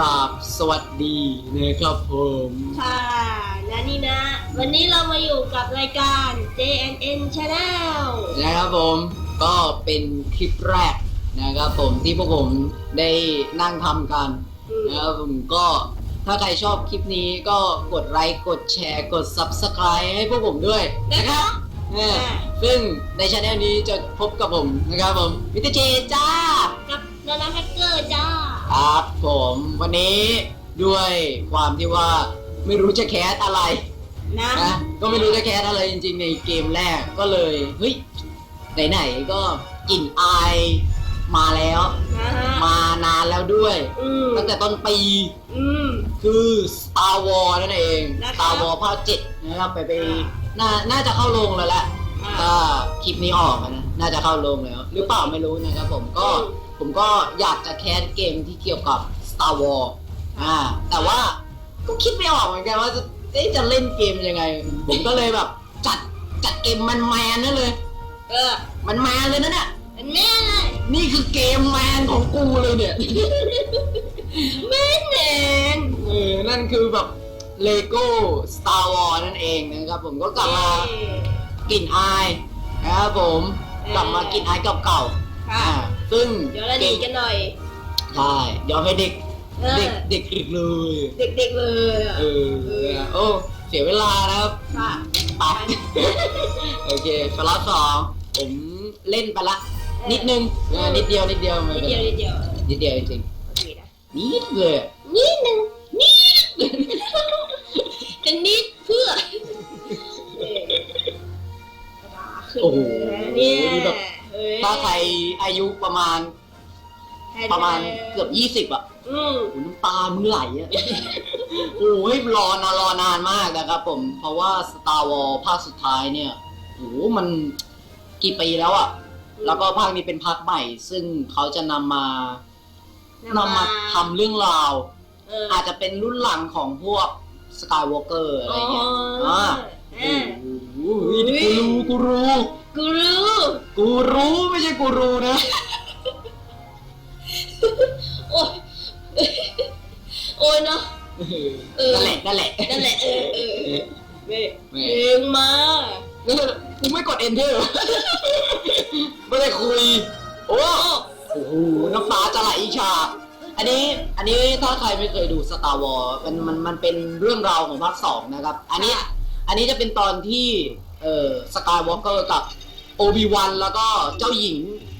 กราบสวัสดีนะครับผมค่ะและนี่นะ วันนี้เรามาอยู่กับรายการ JNN Channel นะครับผมก็เป็นคลิปแรกนะครับผมที่พวกผมได้นั่งทำกันอืมนะครับผมก็ถ้าใครชอบคลิปนี้ก็กดไลค์กดแชร์กด Subscribe ให้พวกผมด้วยนะครับเออซึ่งในช anel นี้จะพบกับผมนะครับผมมิสเตอร์เจจ้ากับนานาแฮกเกอร์จ้าครับผมวันนี้ด้วยความที่ว่าไม่รู้จะแคสอะไรนะนะก็ไม่รู้จะแคสอะไรจริง ๆ ในเกมแรกก็เลยเฮ้ยไหนๆก็กลิ่นอายมาแล้ว นะฮะมานานแล้วด้วย อืมตั้งแต่ต้นปี อืม คือ Star Wars นั่นเอง นะครับ Star Wars ภาคเจ็ดนะครับไปไปอ่า น่าน่าจะเข้าโรงแล้วแหละอ่าถ้าคลิปนี้ออกอะนะน่าจะเข้าโรงแล้ว หรือเปล่าไม่รู้นะครับผมก็อืมผมก็อยากจะแคสเกมที่เกี่ยวกับ Star Wars อ่า แต่ว่าก็คิดไม่ออกเหมือนกันว่าจะเอ๊ะจะเล่นเกมยังไง ผมก็เลยแบบ จัดจัดเกมมันแมนๆนั่นเลย เออ มันแมนเลยนะเนี่ยเป็นแม่เลยนี่คือเกมแมนของกูเลยเนี่ยแม่แนนเออนั่นคือแบบ เลโก้ Star Wars นั่นเองนะครับผมก็กลับมากลิ่นอายนะครับผมกลับมากลิ่นอายเก่าๆค่ะอ่าซึ่งเดี๋ยวเราดีกันหน่อยใช่ยอมให้เด็กเออ เด็กเด็กอีกเลยเด็กๆเลยอะเออโอ้เสียเวลานะครับค่ะ ไป โอเคสล็อตสองผมเล่นไปละนิดนึงเออนิดเดียวนิดเดียวไม่นิดเป็นเดียวไรนิดเดียวนิดเดียวจริงโอเคนะๆนิดเลยอะนิดหนึ่งนิด จะนิดเพื่อเออโอ้โหเนี่ยนี่แบบเอ้ยถ้าใครอายุประมาณประมาณเกือบยี่สิบ20อะอืม โอ้โหน้ำตามึงไหลอะ โอ้ยรอนานรอนานมากนะครับผม เพราะว่า Star Wars ภาคสุดท้ายเนี่ยโอ้โหมันกี่ปีแล้วอะ แล้วก็ภาคนี้เป็นภาคใหม่ ซึ่งเขาจะนำมานำมาทำเรื่องราว เอออาจจะเป็นรุ่นหลังของพวก Skywalker อะไรเงี้ยอ๋ออ่าเอโอ้อโหกูรู้กูรู้ กูรู้ กูรู้ ไม่ใช่กูรู้นะ โอ้ยโอ้ยเนาะเออนั่นแหละนั่นแหละนั่นแหละเออเออเออเว้ยแม่เพลงมาเออกูไม่กด enter ไม่ได้คุย โอ้โอ้โหน้ำตาจะไหลอีกฉาก อันนี้อันนี้ถ้าใครไม่เคยดู Star Wars มันมันมันเป็นเรื่องราวของภาคสองนะครับ อันนี้อันนี้จะเป็นตอนที่เอ่อสกายวอล์กเกอร์กับโอบิวันแล้วก็เจ้าหญิง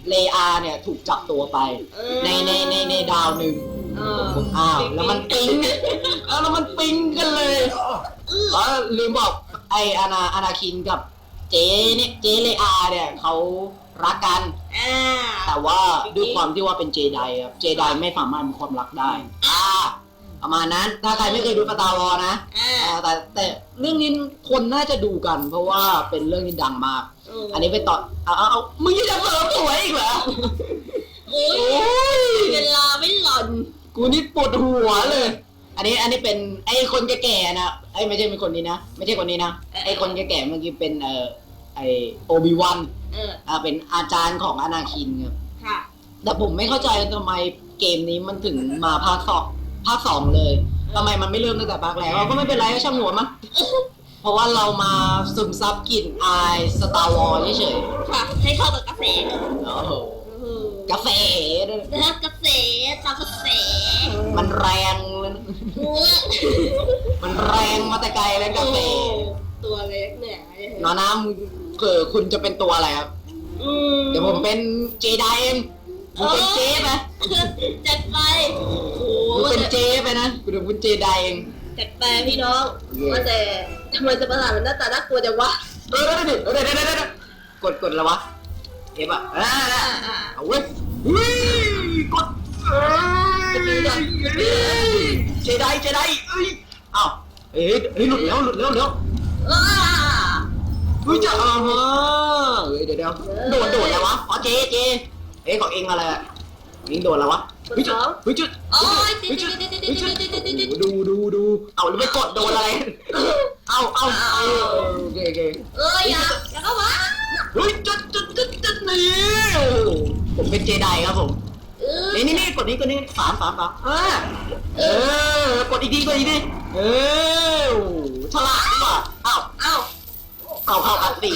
เลอาเนี่ยถูกจับตัวไปเออในในในในดาวหนึ่งเอออ้าวแล้วมันปิงอ้าวแล้วมันปิงกันเลยแล้วลืมบอกไออานาอานาคินกับเจเนี่ยเจเลอาเนี่ยเขารักกัน อ่า แต่ว่าด้วยความที่ว่าเป็นเจไดครับเจไดไม่สามารถมีความรักได้ อ่า ประมาณนั้น ถ้าใครไม่เคยดูสตาร์วอนะอ่า อ่าแต่แต่เรื่องนี้คนน่าจะดูกัน เพราะว่าเป็นเรื่องที่ดังมาก อันนี้เป็นตอนเอาเอาเอามึงยังจะเสริมสวยอีกเหรอโอ้ยโอ้ยเวลาไม่หล่อนกูนี่ปวดหัวเลย อันนี้อันนี้เป็นไอ้คนแก่ๆนะไอ้ยไม่ใช่เป็นคนนี้นะไม่ใช่คนนี้นะไอ้คนแก่ๆเมื่อกี้เป็นเอ่อไอโอบิวัน เออ อ่าเป็นอาจารย์ของอนาคินครับค่ะ แต่ผมไม่เข้าใจทำไมเกมนี้มันถึงมาภาคสองภาคสองเลยทำไมมันไม่เริ่มตั้งแต่ภาคแรกเราก็ไม่เป็นไรก็ช่างหัวมั้งเพราะว่าเรามาซึมซับกลิ่นอายสตาร์วอลเฉยค่ะ ให้เข้ากับกาแฟๆโอ้โหเออกาแฟด้วยแล้วกาแฟตามกาแฟมันแรงเลยนะเนื้อมันแรงมาแต่ไกลเลยกาแฟตัวเล็กเนี่ยน้อน้ำ เกิดคุณจะเป็นตัวอะไรครับ อืมเดี๋ยวผมเป็นเจไดเองมึงเป็นเจไปจัดไป โอ้โหมึงเป็นเจไปนะกูเดี๋ยวเป็นเจไดเอง จัดไปพี่น้องว่าแต่ทำไมจะประหลาดมันหน้าตาน่ากลัวจังวะเออเดี๋ยวเดี๋ยวเดี๋ยวเดี๋ยวเดี๋ยวเดี๋ยวกดกดแล้ววะเอฟอะอ่าอ่าอ่าเอาเว้ยเฮ้ยกดเอ้ยเจไดเจไดเอ้ยเอ้าเอ้ยเฮ้ยหลุดแล้วหลุดแล้วหลุดแล้วอ่า เฮ้ยจะอ่าฮะเฮ้ยเดี๋ยวเดี๋ยวโดดโดดแล้ววะอ๋อเจเจเอ้ยของเองอะไรอะเองโดดแล้ววะเฮ้ยจุดเฮ้ยจุดโอ้ยติดเฮ้ยติจุดดติดติดติเฮ้ยดจุดติดติดติดติดดูดูดูเอาแล้วไปกดโดนอะไร เอาเอาเอาโอเคโอเคเอ้ยอย่าอย่าเข้ามาเฮ้ยจุดจุดจุดจุดนี่ผมเป็นเจไดครับผม เออเจนี่นี่นี่กดนี้กดนี้สามสามสามอ่าเออกดอีกทีกดอีกทีเออโอ้โหฉลาดดีกว่าอ้าวเอ้า เข้าเข้าอัดตี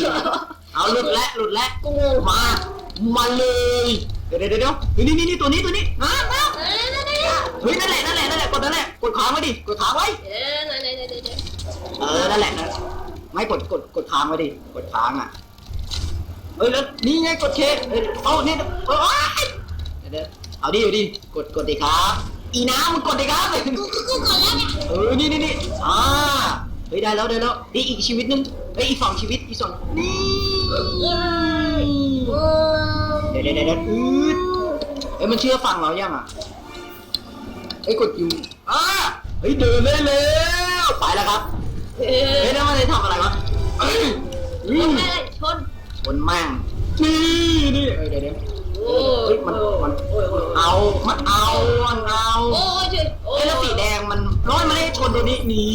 เอาหลุดแล้วหลุดแล้วกูงงมามาเลย เดี๋ยวเดี๋ยวเดี๋ยวเฮ้ยนี่นี่นี่ตัวนี้ตัวนี้มามาเอ้ยนั่นๆๆเฮ้ยนั่นแหละนั่นแหละนั่นแหละกดนั่นแหละกดค้างไว้ดิกดค้างไว้เอ้ยนั่นๆๆๆเออนั่นแหละนั่นแหละไม่กดกดกดค้างไว้ดิกดค้างอะเอ้ยแล้วนี่ไงกดเคเอ้ยเอาเนี่ยเอ้ยเดี๋ยวเดี๋ยวเอาดิเอาดิกดกดดิครับอีน้ำมึงกดดิครับๆกูกูกูก่อนแล้วเนี่ยเออนี่นี่นี่อ่าเฮ้ยได้แล้วได้แล้วนี่อีกชีวิตหนึง เฮ้ยอีกสองชีวิตอีกสองนี่โอ้เดี๋ยวเดี๋ยวเดี๋ยวอืดเอ้ยมันเชื่อฟังเรายังอะเอ้ยกดอยู่อ่าเฮ้ยเดินเลยแล้วไปแล้วครับเอ้เฮ้ยยแล้วมันจะทำอะไรวะเอ้ยอืชนมได้เลยชนชนแม่งนี่นี่เอ้ยเดี๋ยวเดี๋ยวโอ้เฮ้ยมันมันโอ้ยโอ้ยเอามันเอามันเอาโอ้ยช่วยโอ้เอ้ยแล้วสีแดงมันร้อยมันได้ชนตัวนี้นี่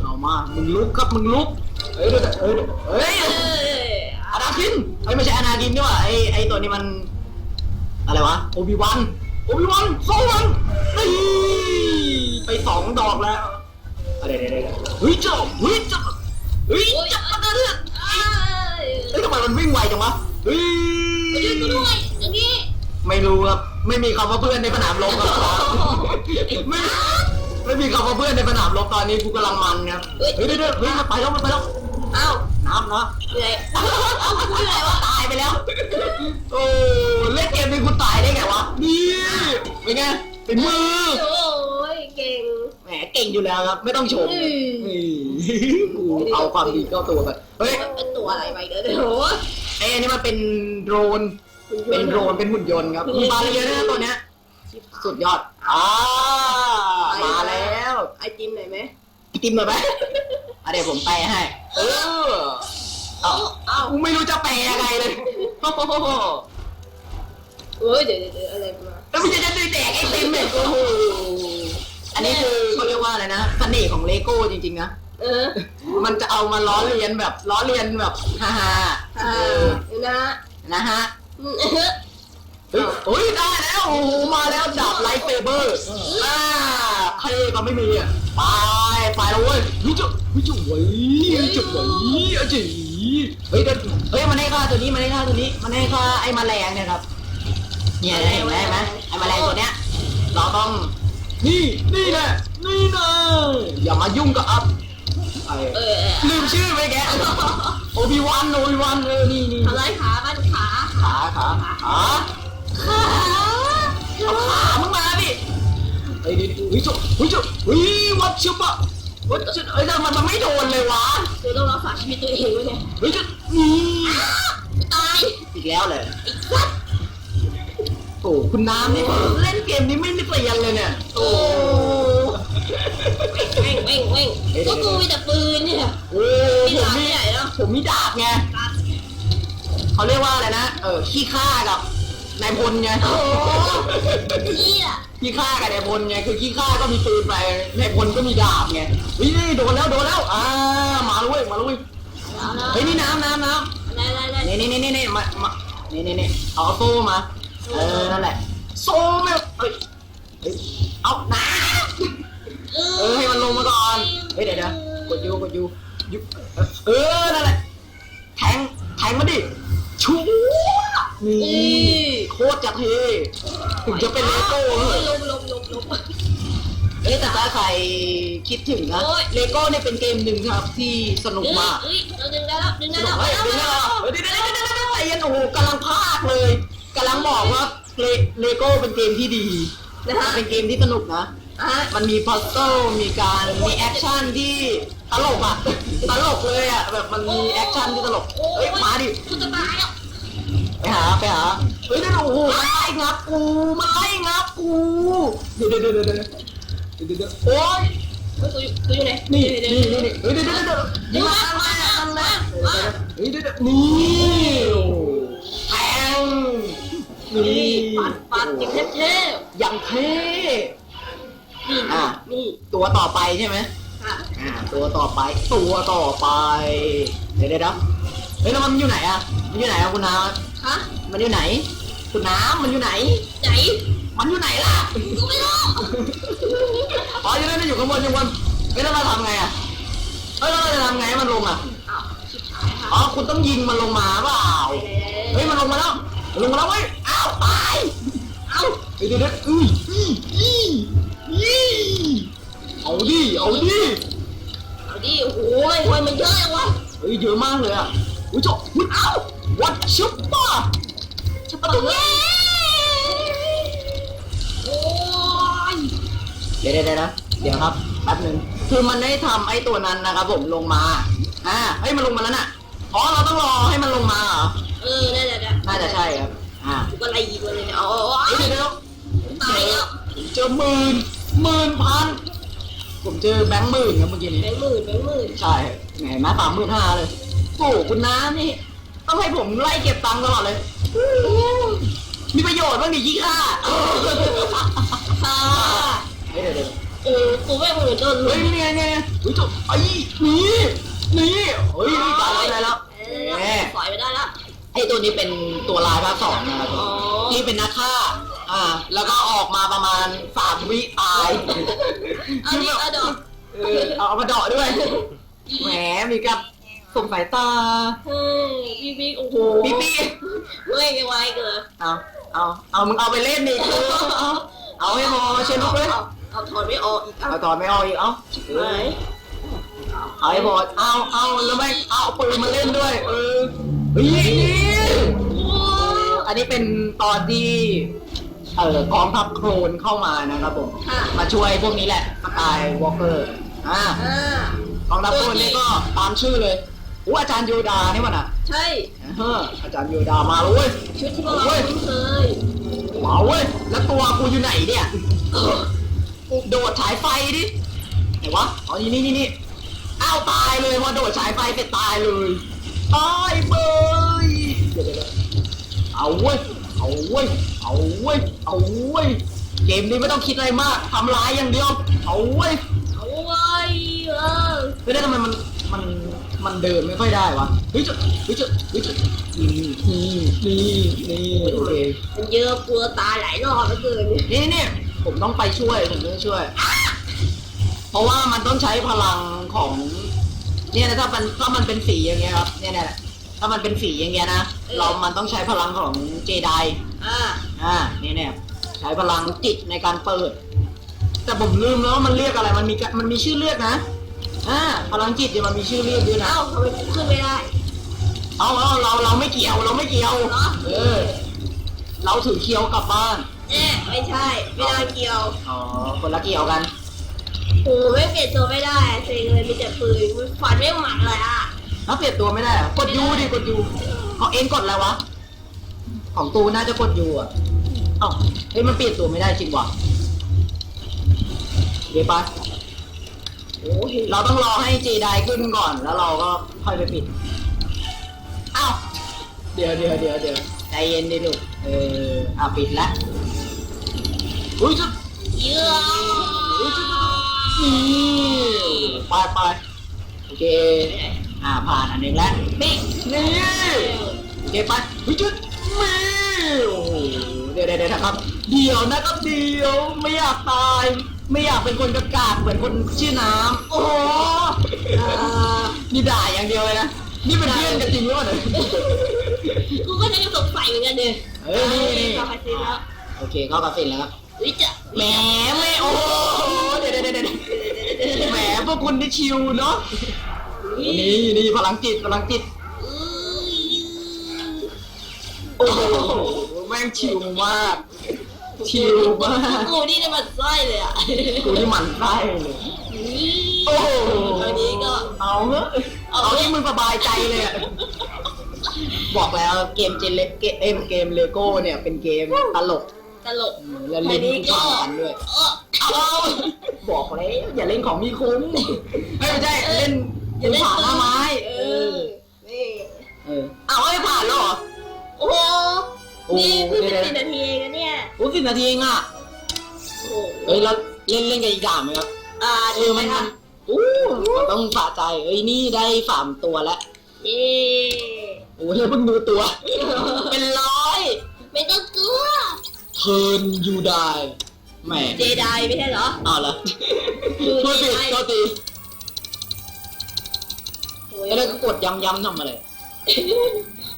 เอามามึงลุกครับมึงลุก เอ้ยเดี๋ยวเอ้ยเดี๋ยวเอ้ยเอ้ยอนาคินไอ้ยไม่ใช่อนาคินนี่หว่าไอ้ไอ้ตัวนี้มัน อะไรวะโอบิวันโอบิวันโซวันนี่ไปสองดอกแล้วอะไรเดี๋ยวเดี๋ยวเดี๋ยวเฮ้ยเจ้าเฮ้ยเจ้าเฮ้ยโอ้ยเจ้าอันมานั้นเรื่องเอ้ยเฮ้ยทำไมมันวิ่งไวจังวะเฮ้ยมาช่วยกูด้วยอย่างนี้ไม่รู้ครับไม่มีคำว่าเพื่อนในสนามรบครับไม่ไม่มีคำว่าเพื่อนในสนามรบตอนนี้กูกำลังมันครับเฮ้ยเดี๋ยวเดี๋ยวเฮ้ยมันไปแล้วมันไปแล้วเอ้า น้ำเนาะเหนื่อยเอ้าเอ้ากูเหนื่อยวะตายไปแล้ว โอ้เล่นเกมนี้คุณตายได้ไงวะ นี่เป็นไงเป็นมือ โอ้ยเก่ง แหมเก่งอยู่แล้วครับ ไม่ต้องชมอืม นี่กูเอาความดีเข้าตัวไปเฮ้ยเป็นตัวอะไรไปกันเนี่ยโอ้ยไอ้อันนี้มันเป็นโดรน เป็นโดรน เป็นหุ่นยนต์ครับมีบาเรียด้วยนะตัวเนี้ย สุดยอด อ่า มาแล้ว ไอติมหน่อยไหม ติมหน่อยไหมอะเดี๋ยวผมแปลให้ เออเอ้าเอ้ากูไม่รู้จะแปลยังไงเลยโอ้โหเอ้ยเดี๋ยวเดี๋ยวเดี๋ยวอะไรมาแล้วมันจะจะแดกไอติมเนี่ยโอ้โหอันนี้คือเขาเรียกว่าอะไรนะเสน่ห์ของเลโก้จริงๆนะ เออมันจะเอามาล้อเลียนแบบล้อเลียนแบบฮ่าฮ่าๆอ่าเออเดี๋ยวนะนะฮะอืมเออเฮ้ยเฮ้ยได้แล้วโอ้โหมาแล้วดาบไลท์เซเบอร์อ่าใครก็ไม่มีอะไป ไปแล้วเว้ยเฮ้ยจุ๊เฮ้ยจุ๊เว้ยเฮ้ยจุ๊เว้ยเอาจีเฮ้ยเดี๋ยวเฮ้ยมันให้ค่าตัวนี้มันให้ค่าตัวนี้มันให้ค่าไอ้แมลงเนี่ยครับเนี่ยเห็นไหมเห็นไหมไอ้แมลงตัวเนี้ยเราต้องนี่นี่แหละนี่นะอย่ามายุ่งกับอัพไอ้เออเออลืมชื่อไปแกโอบิวันโอบิวันเออนี่นี่ทำไรขาบ้านขาขาขาขาขาเอาขามึงมาดิเฮ้ยดิเฮ้ยจุเฮ้ยจุเฮ้ย วัดชิบะวัดชิบเฮ้ยทำไมมันไม่โดนเลยวะกูต้องรักษาชีวิตตัวเองไว้เนี่ยเฮ้ยจุนี่ตายอีกแล้วเลยโอ้คุณน้ำนี่เล่นเกมนี้ไม่ได้เปลี่ยนเลยเนี่ย โอ้เว่งเว่งเว่งก็กูมีแต่ปืนเนี่ยโอ้มีผมดาบมีใหญ่เนาะผมมีดาบไงเขาเรียกว่าอะไรนะ เออขี้ข้ากับ นายพลไงโอ้นี่อะขี้ข้ากับนายพลไงคือขี้ข้าก็มีปืนไปนายพลก็มีดาบไงเฮ้ยนี่โดนแล้วโดนแล้วอ่ามาแล้วเว้ยมาแล้วเว้ยเฮ้ยนี่น้ำน้ำน้ได้ได้ได้ำนี่นี่นี่นี่นี่มามานี่นี่นี่เอาโซ่มาเออนั่นแหละโซ่แม่เฮ้ยเฮ้ยเอาน้ำเออให้มันลงมาก่อนเฮ้ยเดี๋ยวเดี๋ยวกดยูกดยูยูเออนั่นแหละแทงแทงมาดิชัวนี่ โคตรจะเท่ถึงจะเป็นเลโก้เหอะลงลงลงลงเอ้ยแต่ถ้าใครคิดถึงนะโอ้ย เลโก้เนี่ยเป็นเกมหนึ่งครับที่สนุกมากเฮ้ยเราดึงได้แล้วดึงสได้นุแล้กวเฮ้ยดึงได้แล้วเฮ้ยเดี๋ยวเดี๋ยวเดี๋ยวเดี๋ยวเดี๋ยวใจเย็นโอ้โหกำลังพากเลยกำลังบอกว่าเลเลโก้เป็นเกมที่ดีนะฮะเป็นเกมที่สนุกนะ อะมันมีพัซเซิลมีการมีแอคชั่นที่ตลกอะ ตลกเลยอะแบบมันมีแอคชั่นที่ตลกเฮ้ยมาดิกูจะตายแล้วไปหาไปหา เฮ้ยนั่นโอ้โหมันไล่งับกูมันไล่งับกูเดี๋ยวเดี๋ยวเดี๋ยวเดี๋ยวเดี๋ยวเดี๋ยวโอ๊ยเฮ้ยกูอยู่กูอยู่ไหนนี่นี่นี่เฮ้ยเดี๋ยวเดี๋ยวเดี๋ยวยิงมามามามาเฮ้ยเดี๋ยวเดี๋ยวนี่แทงนี่ปัดปัดย่างเท่อย่างเท่นี่นี่ตัวต่อไปใช่ไหมอะอ่าตัวต่อไปตัวต่อไปเดี๋ยวเดี๋ยวเฮ้ยแล้วมันอยู่ไหนอะมันอยู่ไหนอะคุณน้ ฮะำมันอยู่ไหน คุณน้ำมันอยู่ไหน ไหนมมันอยู่ไหนล่ะกูไม่รู้อ๋ออยู่นั่นนะอยู่ข้างบนอยู่ข้างบนเฮ้ยแล้วเราทำไงอะเฮ้ยแล้วเราจะทำไงให้มันลงอะอ้าวชิบหายค่ะอ๋อคุณต้องยิงมันลงมาเปล่าเฮ้ยมันลงมาแล้วมันลงมาแล้วเว้ยอ้าวตายเอ้าเดี๋ยวเดี๋ยวเดี๋ยวอุ้ยอุ้ยอุ้ยอุ้ยเอาดิเอาดิเอาดิโอ้โหโอ้ยมันเยอะจังวะเฮ้ยเยอะมากเลยอะ อุ้ยจบอุ้ยเอ้าวัดชุบป่ะจะปะเย้โอ้ยเดี๋ยวเดี๋ยวเดี๋ยวนะเดี๋ยวครับแป๊บหนึงคือมันได้ทำไอ้ตัวนั้นนะครับผมลงมาอ่าเฮ้ยมันลงมาแล้วน่ะอ๋อเราต้องรอให้มันลงมาเหรอเออได้ได้ได้น่าจะใช่ครับอ่ากูก็ไล่ยิงมันเลยเนี่ยเอาเอาเอาเฮ้ยเดี๋ยวเดี๋ยวตายแล้วเจอหมื่นหมื่นพันผมเจอแบงค์หมื่นครับเมื่อกี้นี้แบงค์หมื่นแบงค์หมื่นใช่ไงมาสามหมื่นห้าเลย โอ้โหคุณน้านี่ ต้องให้ผมไล่เก็บตังค์ตลอดเลย มีประโยชน์บ้างดิยี่ค่าค่ะเฮ้ยเดี๋ยวเดี๋ยวเออกูไม่เหมือนโดนลุเฮ้ยยนี่ไงนี่ไงเฮ้ยจบไอ้นี่นี่เฮ้ยนี่ตายแล้วได้แล้วเอแหมอปล่อยไม่ได้แล้วไอ้ตัวนี้เป็นตัวลายภาคสองนะครับอ๋อที่เป็นนักฆ่า อ่า แล้วก็ออกมาประมาณสามวิตายเอาดิเอาดอก เออเอาเอามาเดาะด้วย แหมมีกับ สงสายตาเฮ้ยพี่บิ๊กโอ้โหปิ๊ปี้เว้ยไวเกินเอาเอาเอามึงเอาไปเล่นดิเออเอาเอาให้พอเชนลุกเลยเอาเอาถอนไม่ออกอีกเอาตอนไม่เอาอีกเอาเอไหนอเอาให้พอเอาเอาแล้วไม่เอาปืนมาเล่นด้วยเออเฮ้ยนี่อันนี้เป็นตอนที่เอ่อกองทัพโครนเข้ามานะครับผมค่ะมาช่วยพวกนี้แหละสกายวอล์กเกอร์อ่าอ่ากองทัพโครนนี่ก็ตามชื่อเลย อู้อาจารย์โยดานี่มันอะใช่ เอออาจารย์โยดามาแล้วเว้ย ชุดที่พวกเราคุ้นเคยว้าวเว้ย แล้วตัวกูอยู่ไหนเนี่ยโดดฉายไฟดิไหนวะอ๋อนี่นี่นี่นี่อ้าวตายเลยพอโดดฉายไฟเสร็จตายเลยตายเบยเดี๋ยวเดี๋ยวเดี๋ยวเอาเว้ย เอาเว้ย เอาเว้ย เอาเว้ย เกมนี้ไม่ต้องคิดอะไรมากทำร้ายอย่างเดียว เอาเว้ย เอาไว้เออเฮ้ยแล้วทำไมมันมัน มันเดินไม่ค่อยได้วะเฮ้ยจะเฮ้ยจะเฮ้ยจะนี่นี่นี่นี่โอเคมันเยอะกลัวตายหลายรอบเหลือเกินนี่นี่ผมต้องไปช่วยผมต้องช่วย เพราะว่ามันต้องใช้พลังของ เนี่ยนะถ้ามันถ้ามันเป็นสีอย่างเงี้ยครับเนี่ยเนี่ยแหละถ้ามันเป็นสีอย่างเงี้ยนะเรามันต้องใช้พลังของเจไดอ่าอ่าเนี่ยเนี่ยใช้พลังจิตในการเปิด แต่ผมลืมแล้วว่ามันเรียกอะไรมันมีมันมีชื่อเรียกนะ อ่าพลังจิตเนี่ยมันมีชื่อเรียกด้วยนะ เอ้าทำไมกูขึ้นไม่ได้ เอาเอาเราเราไม่เกี่ยวเราไม่เกี่ยว เหรอ เออ เราถือเคียวกลับบ้านเอ๊ะไม่ใช่ไม่ได้เกี่ยวอ๋อ คนละเกี่ยวกันโอ้ไม่เปลี่ยนตัวไม่ได้เซ็งเลยมีแต่ปืนมันฟันไม่หมัดเลยอะแล้วเปลี่ยนตัวไม่ได้เหรอกดยูดิกดยูของเอ็นกดอะไรวะ ของตูน่าจะกดยูอะเอ้าเฮ้ยมันเปลี่ยนตัวไม่ได้จริงว่ะเดี๋ยวไป โอ้ยเราต้องรอให้เจไดขึ้นก่อนแล้วเราก็ค่อยไปปิดเอ้าเดี๋ยวเดี๋ยวเดี๋ยวเดี๋ยวใจเย็นดิลูก เอออะปิดละอุ้ยจะเยอะนี่ไปไปโอเค อ่าผ่านอันหนึงแล้วบิ๊กนี่โอเคไปเฮ้ยจุดมีโอ้โหเดี๋ยว เดี๋ยวเดี๋ยวนะครับ เดี๋ยวนะครับเดี๋ยวไม่อยากตาย ไม่อยากเป็นคนกระกากเหมือนคนชื่อน้ำโอ้โหอ่านี่ด่าอย่างเดียวเลยนะ นี่เป็นเพื่อนกันจริงหรือเปล่าเนี่ยกูก็จะสงสัยเหมือนกันเลยเฮ้ยนี่นี่เข้าไปซิแล้วโอเคเข้ากับสินแล้วครับเฮ้ยจะแหมไม่โอ้โหเดี๋ยวเดี๋ยวเดี๋ยวเดี๋ยวแหมพวกคุณได้ชิวเนาะนี่นี่พลังจิตพลังจิต โอ้โหแม่งชิวมาก ชิวมาก กูนี่ได้มันไส้เลยอะกูนี่หมันไส้เลย โอ้โหอันนี้ก็เอาเถอะเอาที่มึงสบายใจเลยอะบอกแล้วเกมเจนเล็กเกมเกมเลโก้เนี่ยเป็นเกมตลก ตลกและเล่นทุกวันด้วยเออเอาบอกแล้วอย่าเล่นของมีคุ้มไม่ใช่เล่นอย่าเล่นผ่านหน้าไม้เอเอ นี่เพิ่งเดี๋ยวเป็นสิบนาทีเองนะเนี่ย โอ้สิบนาทีเองอะโอ้โหเอ้ยแล้วเล่นเล่นกันอีกด่านไหมครับอ่าเออมันมันอู้มันต้องสะใจเอ้ยนี่ได้สามตัวแล้วเย้โอ้ยเพิ่งดูตัว เป็นร้อยไม่ต้องกลัว turn you die แหมเจไดไม่ใช่เหรอเอาละคือโทษเจทีไดโทษทีโอ้ยแล้วก็กดย้ำๆทำอะไร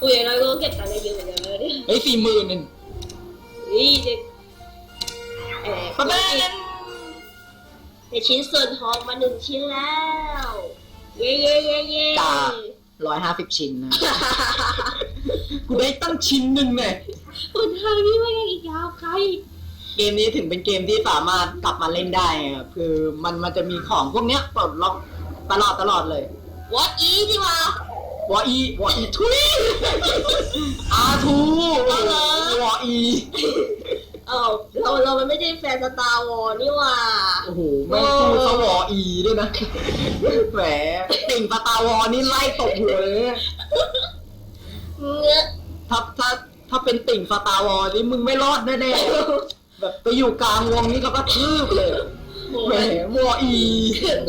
โอ้ยอย่างน้อยก็เก็บตังค์ได้เยอะเหมือนกันเลยเนี่ยเฮ้ยสี่หมื่นนึงนี่เด็กเอ่อป้าแม่ในชิ้นส่วนทองมาหนึ่งชิ้นแล้ว เย้เย้เย้เย้ร้อยห้าสิบชิ้นนะ กูได้ตั้งชิ้นหนึ่งเลย คนทางนี้ว่ายังอีกยาวไกลเกมนี้ถึงเป็นเกมที่สามารถกลับมาเล่นได้ไงครับคือมันมันจะมีของพวกเนี้ยปลดล็อกตลอดตลอดเลยวอตอีสิวะ วออีวออีทุยอาทูวออีเอ้าเราเรามันไม่ใช่แฟนสตาร์วอร์นี่หว่า โอ้โหแม่งพูดเขาวออีด้วยนะแหมติ่งปตาวอนี่ไล่ตบหัวเลยเงื้อถ้าถ้าถ้าเป็นติ่งสตาร์วอลนี่มึงไม่รอดแน่ๆแบบไปอยู่กลางวงนี่เขาก็ทืบเลยโอ้ แหมยวออี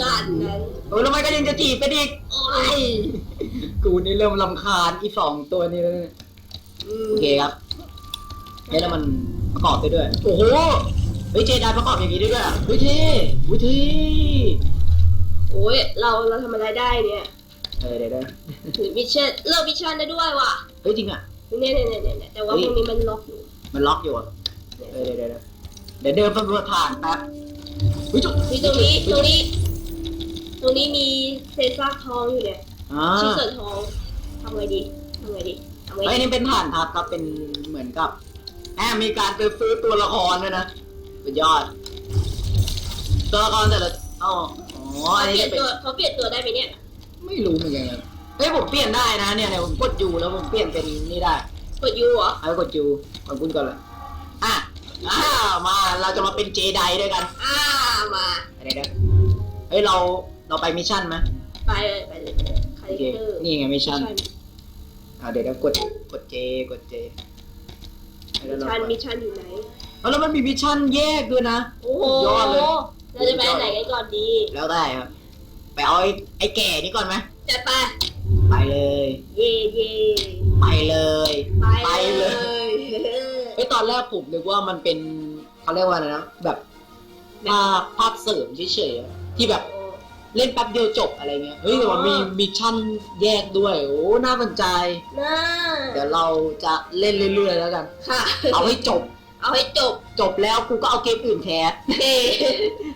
งานนั้นเออแล้วมันก็ยังจะจีบไปอีกโอ้ไอ้ยกูนี่เริ่มลำคาญอีสองตัวนี้แล้วเนี่ยโอเคครับเฮ้แล้วมันประกอบไปด้วย โอ้โหเฮ้ยเจไดประกอบอย่างนี้ได้ด้วยอะเฮ้ยเท่เฮ้ยเท่โอ้ยเราเราทำอะไรได้เนี่ยเออเดี๋ยวเดี๋ยวถือมิชชั่นเลิกมิชชั่นได้ด้วยว่ะเฮ้ยจริงอะเนี่ยเนี่ยเนี่ยเนี่ยแต่ว่าเฮ้พยวกนี้มันล็อกอยู่มันล็อกอยู่อะเออเดี๋ยวเดี๋ยวเดี๋ยวเดี๋ยวเดินสำรวจผ่านแป๊บ เฮ้ยจุ๊นี่ตรงนี้ตรงนี้ ตรงนี้มีเศษซากทองอยู่เนี่ยอ่าชิ้นส่วนทองทำไงดีทำไงดีทำไงเฮ้ยดีนี่เป็นฐานทัพครับเป็นเหมือนกับแอบมีการไปซื้อตัวละครด้วยนะสุดยอด ตัวละครแต่ละอ๋ออ๋ออันเขานี้เปลี่ยนจะเป็น ตัวเขาเปลี่ยนตัวได้ไหมเนี่ยไม่รู้เหมือนกันครับเฮ้ยผมเปลี่ยนได้นะเนี่ยเนี่ยผมกดยูแล้วผมเปลี่ยนเป็นนี่ได้ กดยูเหรอ เอากดยูขอบคุณก่อนเลยอะ อ่ามาเราจะมาเป็นเจไดด้วยกันอ่ามาอะไรนะเฮ้ยเราเราไปมิชชั่นไหมไปเลยไปเลยไปเลยคาโอแรคเคเตอร์นี่ไงมิชชั่นมิชอ่าเดี๋ยวเดี๋ยวกดกดเจกดเจแล้วเราชั่นไปมิชชั่นอยู่ไหนเอาแล้วมันมีมิชชั่นแยกด้วยนะโอ้โหยอดเลยเราจะไปอันไหนกันก่อนดีแล้วได้ครับไปเอาไอ้ไอ้แก่นี่ก่อนไหมจัดไปไปเลย เย่เย่ไปเลย ไปไปเลย ยเฮ้ยตอนแรกผมนึกว่ามันเป็นเขาเรียกว่าอะไรนะแบบภาคภาคเสริมเฉยๆอะที่แบบเล่นแป๊บเดียวจบอะไรเงี้ยเฮ้ยแต่ว่ามีมิชชั่นแยกด้วยโอ้น่าสนใจ น่าเดี๋ยวเราจะเล่นเรื่อยๆแล้วกัน ค่ะ เอาให้จบ เอาให้จบ จบแล้วกูก็เอาเกมอื่นแทนเฮ้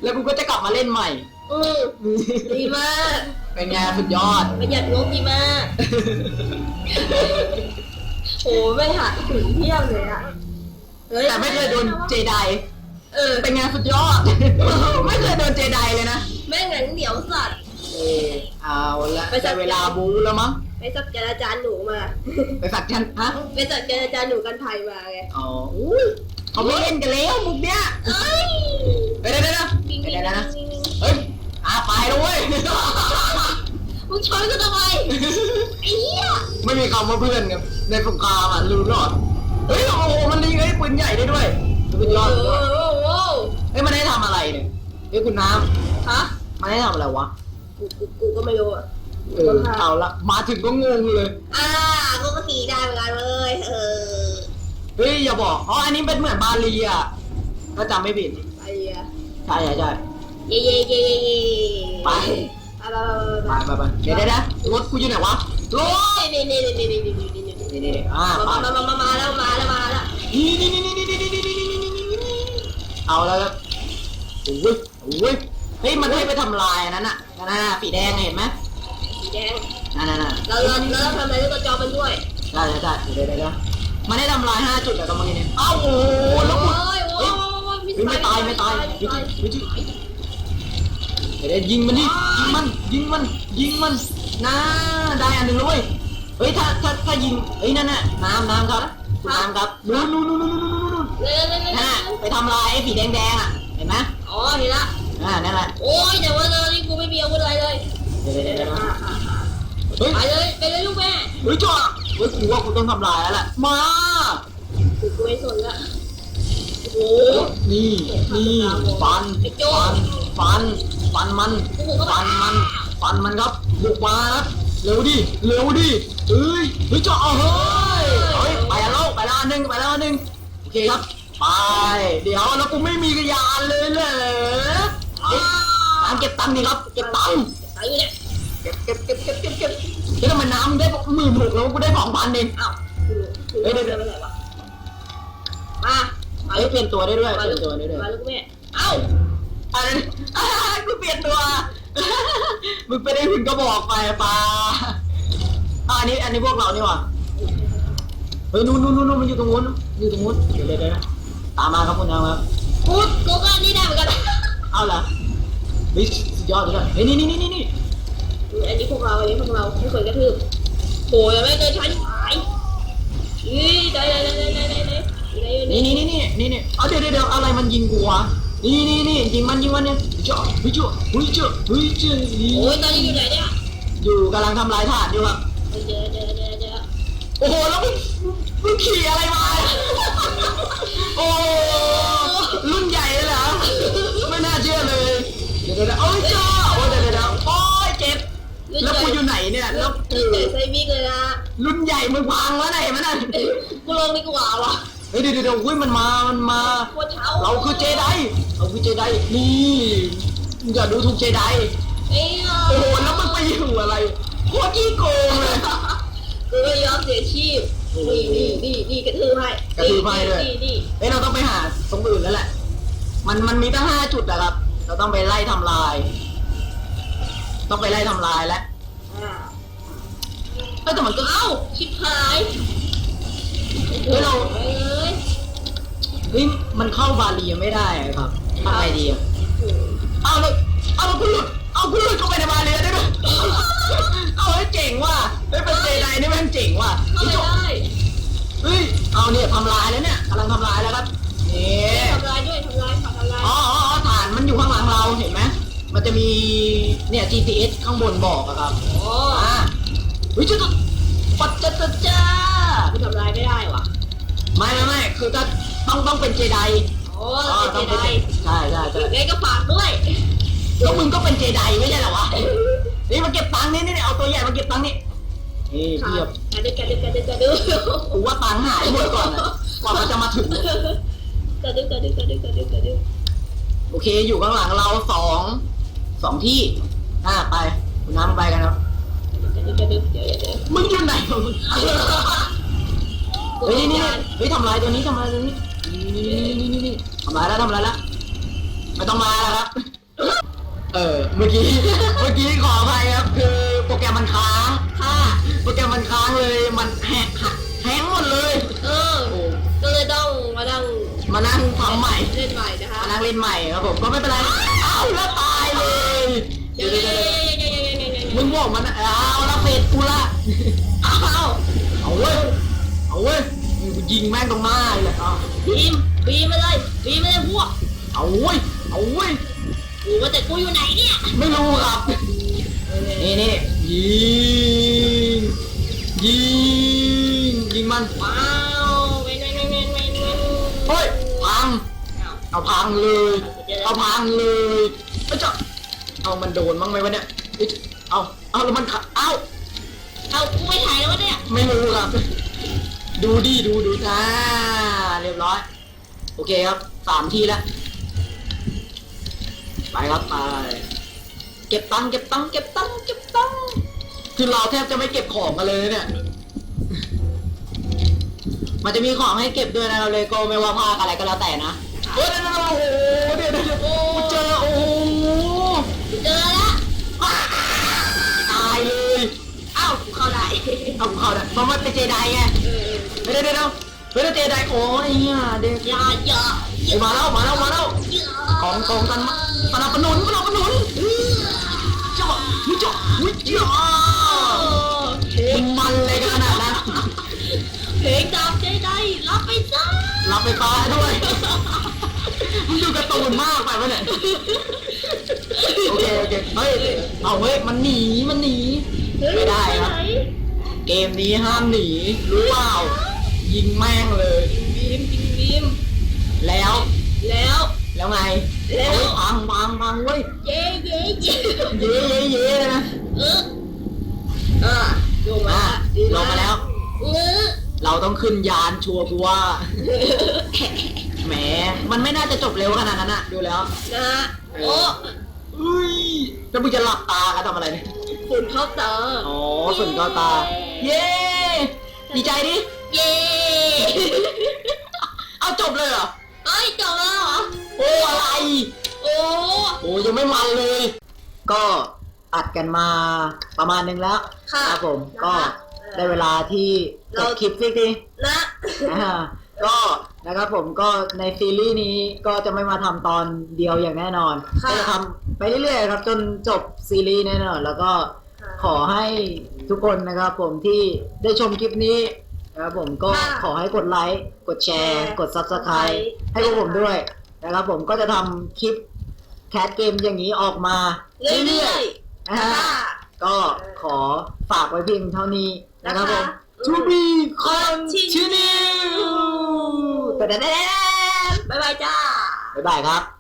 แล้วกูก็จะกลับมาเล่นใหม่ อืมดีมากเป็นไงสุดยอด ประหยัดงบดีมาก โอ้ไม่หักถึงเที่ยงเลยอะ ฮ้แต่ไม่เคยโดนเจไดเออเป็นไงสุดยอด ไม่เคยโดนเจไดเลยนะแม่งงั้นเหนียวสัตว์ เออเอาละไปสัแต่กเวลาบูแล้วมั้งไปสักเจรจาหนูมา ไปสักกันฮะไปสักเจรจาหนูกันภัยมาไง อ๋ออุ้ยเขาไม่เล่นกันแล้วมุกเนี้ยเอ้ยเดี๋ยวเดี๋ยวเดี๋ยวปิ๊งเดี๋ปิ๊ยวงเดี๋ยวนะปิ๊งปิ๊งเฮ้ยอาไปแล้วเว้ย มึงชนกูทำไมไอ้เหี้ยไม่มีคำว่าเพื่อนครับในสงครามอะรู้หรอด เฮ้ยโอ้โหมันยิงไอ้ปืนใหญ่ได้ด้วยสุดยอดโอ้โหโอ้โหเฮ้ยมันได้ทำอะไรเนี่ยเฮ้ยคุณน้ฮะำมันได้ทำอะไรวะกูกูกูก็ไม่รู้อะเออเอาละมาถึงก็งงเลย อ่ากูก็ขี่ได้เหมือนกันเลยเออเฮ้ยอย่าบอกอ๋ออันนี้เป็นเหมือนบาลีอะถ้าจำไม่ผิดไปอะใช่ใช่ใช่เย่เย่เย่เย่เย่ไปไปไปไปไปไปเดี๋ยวเดี๋ยวเดี๋ยวรถกูอยู่ไหนวะรถไปนี่นี่นี่นี่นี่นี่ นี่นี่นี่อ่าไปมามามามาแล้วมาแล้วมาแล้วนี่นี่นี่นี่นี่นี่นี่นี่นี่นี่เอาแล้วโอ้ยโอ้ยเฮ้ยมันให้ไปทำลายนั้นน่ะนั่นน่ะสีแดงเห็นไหมสีแดงนั่นน่ะเราเราเราทำอะไรด้วยกระจอมันด้วยใช่ใช่ใช่เดี๋ยวเดี๋ยวเดี๋ยวมันได้ทำลายห้าจุดแล้วก็เมื่อกี้เนี่ยอ้าวโอ้โหแล้วกูโอ้ยโอ้ยโอ้ยเฮ้ยไม่ตายไม่ตายไม่ตายเดี๋ยวยิงมันดิยิงมันยิงมันยิงมันน่าได้อันหนึ่งแล้วเว้ย เฮ้ยถ้าถ้าถ้ายิงเฮ้ยนั่นน่ะน้ำน้ำครับน้ำครับนู่นนู่นนู่นนู่นนู่นนู่นเร็วเร็วเร็วนั่นน่ะไปทำลายไอ้สีแดงแดงๆอะเห็นไหมอ๋อเห็นละอ่านั่นแหละโอ้ยแต่ว่าตอนนี้กูไม่มีอาวุธอะไรเลยเดี๋ยวเดี๋ยวเดี๋ยวอ่าอ่าอ่าเฮ้ยไปเลยไปเลยลูกแม่เฮ้ยจ่อเฮ้ยกูว่ากูต้องทำลายแล้วแหละมากูกูไม่สนละโอ้โหนี่นี่ฟันฟันฟันฟันมันฟันมันฟันมันครับบุกมาครับเร็วดิเร็วดิ เอ้ยเฮ้ยจ่อเอาเฮ้ยเฮ้ยไปแล้วไปแล้วอันหนึ่งไปแล้วอันหนึ่งโอเคครับไปเดี๋ยวแล้วกูไม่มียานเลยเหรอเอ๊ะน้ำเก็บตังค์นี่ครับเก็บตังค์ไอ้เนี่ยเก็บเก็บเก็บเก็บเก็บเก็บเฮ้ยทำไมน้ำได้หมื่นหกแล้วกูได้สองพันเองอ้าวเฮ้ยเดี๋ยวเดี๋ยวไปไหนวะมามาเฮ้ยเปลี่ยนตัวได้ด้วยมาเปลูลี่ยกนตัวได้ด้วยมาลูกแม่เอ้าอะไรอ่ากูเปลี่ยนตัวมึงไปได้หุ่นก็บอกไปปลา อันนี้อันนี้พวกเรานี่หว่าเฮ้ยนู่นนู่นนู่นมันอยู่ตรงนู้นอยู่ตรงนู้นเดี๋ยวเดี๋ยวตามมาครับคุณทางครับกูกูก็นี่ได้เหมือนกันเอาล่ะนี่สุดยอดเลยนเฮ้ยนี่นี่นี่นี่อันนี้พวกเราอันนี้พวกเราไม่เคยกระทืบโอ้ยไม่เคยใช้หายนี่ได้ได้ได้ได้ได้ได้นี่นี่นี่นี่นี่นี่เอาเดี๋ยวเดี๋ยวอะไรมันยิงกูวะนี่นี่นี่ยิงมันยิงมันเนี่ยจ่อวิจ่อวิจ่อวิจ่อโอ้ยตอนนี้อยู่ไหนเนี่ยอยู่กำลังทำลายฐานอยู่ครับ เจอเจอเจอเจอโอ้โหแล้วมึงมึงขี่อะไรมา โอ้รุ่นใหญ่เลยเหรอไม่น่าเชื่อเลย เดี๋ยวเดี๋ยวเดี๋ยวโอ้ยเจ้าโอ้ยเดี๋ยวเดี๋ยวเดี๋ยวโอ้ยเจ็บแล้วกูอยู่ไหนเนี่ยแล้วนี่เตะไซมิกเลยนะรุ่นใหญ่มึงพังแล้วไหนมันน่ะกูลงดีกว่าวะเฮ้ยเดี๋ยวเดี๋ยวเดี๋ยวอุ้ยมันมา มันมาปวดเท้าเราคือเจไดเราคือเจไดนี่อย่าดูถูกเจไดเอ้ยโอ้โหแล้วมันไปอยู่อะไร โคตรขี้โกงเลยกูไม่ยอมเสียชีพนี่นี่นี่นี่กระทืบให้กระทืบให้ด้วย นี่นี่เอ้ยเราต้องไปหาตรงอื่นแล้วแหละ มันมันมีตั้งห้าจุดนะครับ เราต้องไปไล่ทำลาย ต้องไปไล่ทำลายแล้วอ่าเอ้ยแต่มันก็เอ้าชิบหายเฮ้ยเราเอ้ยเฮ้ยมันเข้าบาลีไม่ได้อะครับทำไงดีอะเอาเลยเอาแล้วกูหลุด เอากูหลุดเข้าไปในบาลีได้ไหมเอาเฮ้ยเจ๋งว่ะเฮ้ยเป็นเจไดนี่แม่งเจ๋งว่ะเข้าเฮ้ยไม่จบได้เฮ้ยเอาเนี่ยทำลายแล้วเนี่ยกำลังทำลายแล้วครับนี่ทำลายด้วยทำลายขอทำลายอ๋ออ๋ออ๋อฐานมันอยู่ข้างหลังเราเห็นไหมมันจะมีเนี่ย GPS ข้างบนบอกอะครับโอ้อ่าเฮ้ยจุดปัจจตจ้ากูทำลายไม่ได้ว่ะไม่ไม่ไม่คือก็ต้องต้องเป็นเจได โอ้อ๋อเสียต้องดาเป็นยใช่ใช่ใช่ไงก็ฝากด้วย แล้วมึงก็เป็นเจไดไม่ใช่เหรอวะ นี่มาเก็บตังค์นี่นี่นี่เอาตัวใหญ่มาเก็บตังค์นี่นี่เพียบกันดึกกันดึกกันดึกกันดึกกูว่าตังค์หายหมดก่อนนะกว่ามันจะมาถึง กันดึกกันดึกกันดึกกันดึกกันดึกโอเค อยู่ข้างหลังเราสองสองที่อ่าไปคุณน้ำไปกันครับ กันดึกกันดึกเดี๋ยวเดี๋ยวมึงอยู่ไหนของมึงเฮ้ยนี่นี่เฮ้ยทำลายตัวนี้ทำลายตัวนี้นี่นี่นี่นี่ทำลายแล้วทำลายแล้วไม่ต้องมาแล้วครับ เออเมื่อกี้ เมื่อกี้ขออภัยครับคือโปรแกรมมันค้างค่ะโปรแกรมมันค้างเลยมันแฮกแฮงหมดเลยเออก็เลยต้องมานั่งมานั่งทำใหม่เล่นใหม่นะคะ มานั่งเล่นใหม่ครับผมก็ไม่เป็นไรอ้าวแล้วตายเลยเดี๋เดี๋ยยววเดี๋เดี๋ยยววเดี๋เดี๋ยยววเดี๋ยวเดี๋ยวเดี๋ยวมึงบอกมันเอาละเฟดกูละเอาเอาเว้ยเอาเว้ยมึงยิงแม่งตรงหน้าเลยเอาบีมบีมมาเลยบีมมาเลยพวกเอาเว้ยเอาเว้ย กูว่าแต่กูอยู่ไหนเนี่ยไม่รู้ครับ นี่นี่ยิง ยิง ยิงมันว้าวเว้นเว้นเว้นเว้นเว้นเว้นเฮ้ย พังเอาพังเลย เอาพังเลยเอาจะเอามันโดนมั้งไหมวะเนี่ยเอ้ยเอา เอาแล้วมันขาเอา เอากูไม่ถ่ายแล้ววะเนี่ยไม่รู้ครับ ดูดิดูดูอ่าเรียบร้อย โอเคครับสามทีแล้ว ไปครับไป เก็บตังค์เก็บตังค์เก็บตังค์เก็บตังค์คือเราแทบจะไม่เก็บของกันเลยเนี่ย มันจะมีของให้เก็บด้วยนะเลโก้ไม่ว่าภาคอะไรก็แล้วแต่นะเฮ้ยเดี๋ยวๆโอ้โหเดี๋ยวเดี๋ยวเดี๋ยวกูเจอโอ้โหเจอแล้วตายเลย เอ้ากูเข้าได้เอากูเข้าได้เพราะมันเป็นเจไดไงเออเดี๋ยวเดี๋ยวเดี๋ยว เฮ้ยเราเจไดโอ้ยเนี่ยเด็กยาอย่าเฮ้ยมาแล้วมาแล้วมาแล้วของกองกันสนับสนุนสนับสนุนเจ้ามึงเจ้ามึงเจ้ามึงมันเลยขนาดนั้นเพลงดาบใจได้รับไปซะรับไฟฟ้าด้วยมึงดูการ์ตูนมากไปวะเนี่ยโอเคโอเคเฮ้ยเอาเฮ้ยมันหนีมันหนีไม่ได้ครับเกมนี้ห้ามหนีรู้เปล่า ยิงแม่งเลยบีมจริงบีมแล้ว แล้ว แล้วไงแล้วเฮ้ยพังพังพังเว้ยเย้เย้เย้เย้เย้เย้เลยนะเอออ่าลงมาอะลงมาแล้วเออเราต้องขึ้นยานชัวร์กูว่ามแหมมันไม่น่าจะจบเร็วขนาดนั้นอะดูแล้วนะฮะเอโอ้ออุ้ยแล้วมึงจะหลับตากันทำอะไรเนี่ยฝุ่นเข้าตาอ๋อฝุ่นเข้าตา เย้ดีใจดิ เย้ เอาจบเลยเหรอเอ้ยจบแล้วเหรอ โอ้อะไร โอ้โอ้ยังไม่มันเลย ก็อัดกันมาประมาณนึงแล้วค่ะครับผมนะคะก็ได้เวลาที่จเราบคลิปสักทีนะอ่าก็นะครับผมก็ในซีรีส์นี้ก็จะไม่มาทำตอนเดียวอย่างแน่นอนค่ะก็จะทำไปเรื่อยๆครับจนจบซีรีส์แน่นอน แล้วก็ขอให้ทุกคนนะครับผมที่ได้ชมคลิปนี้ นะครับผมก็ค่ะขอให้กดไลค์กดแชร์ แชร์กด subscribe ให้พวกผมด้วยนะครับผมก็จะทำคลิปแคสเกมอย่างนี้ออกมาเรื่อยๆๆนะค่ะ ฮะก็ขอฝากไว้เพียงเท่านี้นะครับผม นะคะ To be คอน continue แต่แน่บ๊ายบายจ้าๆบ๊ายบายครับ